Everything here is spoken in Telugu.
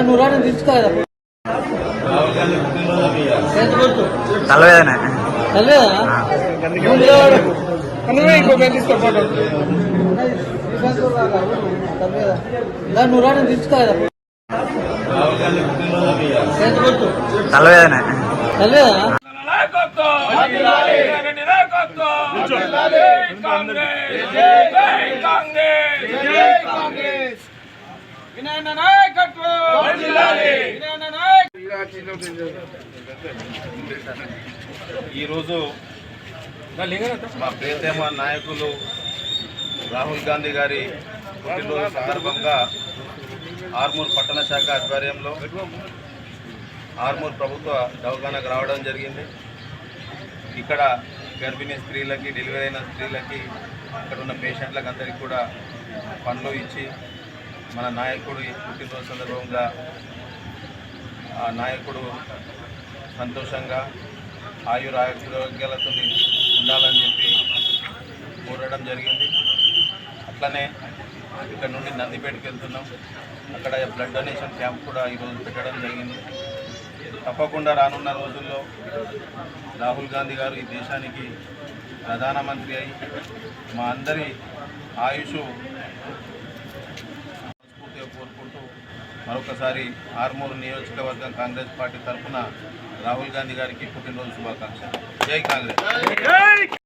నువ్వు రాని తీసుకో కదా తలవేదనే తెలియదా నువ్వు నిలబడకు. తెలియదా? దా, నువ్వు రాని తీసుకో ఈరోజు మా ప్రియతమ నాయకులు రాహుల్ గాంధీ గారి పుట్టినరోజు సందర్భంగా ఆర్మూర్ పట్టణ శాఖ ఆధ్వర్యంలో ఆర్మూర్ ప్రభుత్వ దవాఖానకు రావడం జరిగింది. ఇక్కడ గర్భిణీ స్త్రీలకి డెలివరీ అయిన స్త్రీలకి ఇక్కడ ఉన్న పేషెంట్లకు అందరికీ కూడా పనులు ఇచ్చి మన నాయకుడు ఈ పుట్టినరోజు సందర్భంగా ఆ నాయకుడు సంతోషంగా ఆయురారోగ్యాలతో ఉండాలని చెప్పి కోరడం జరిగింది. అట్లనే ఇక్కడ నుండి నందిపేటకి వెళ్తున్నాం. అక్కడ బ్లడ్ డొనేషన్ క్యాంప్ కూడా ఈరోజు పెట్టడం జరిగింది. తప్పకుండా రానున్న రోజుల్లో రాహుల్ గాంధీ గారు ఈ దేశానికి ప్రధానమంత్రి అయి మా అందరి ఆయుష్ మరొకసారి ఆర్మూరు నియోజకవర్గం కాంగ్రెస్ పార్టీ తరఫున రాహుల్ గాంధీ గారికి పుట్టినరోజు శుభాకాంక్షలు. జై కాంగ్రెస్.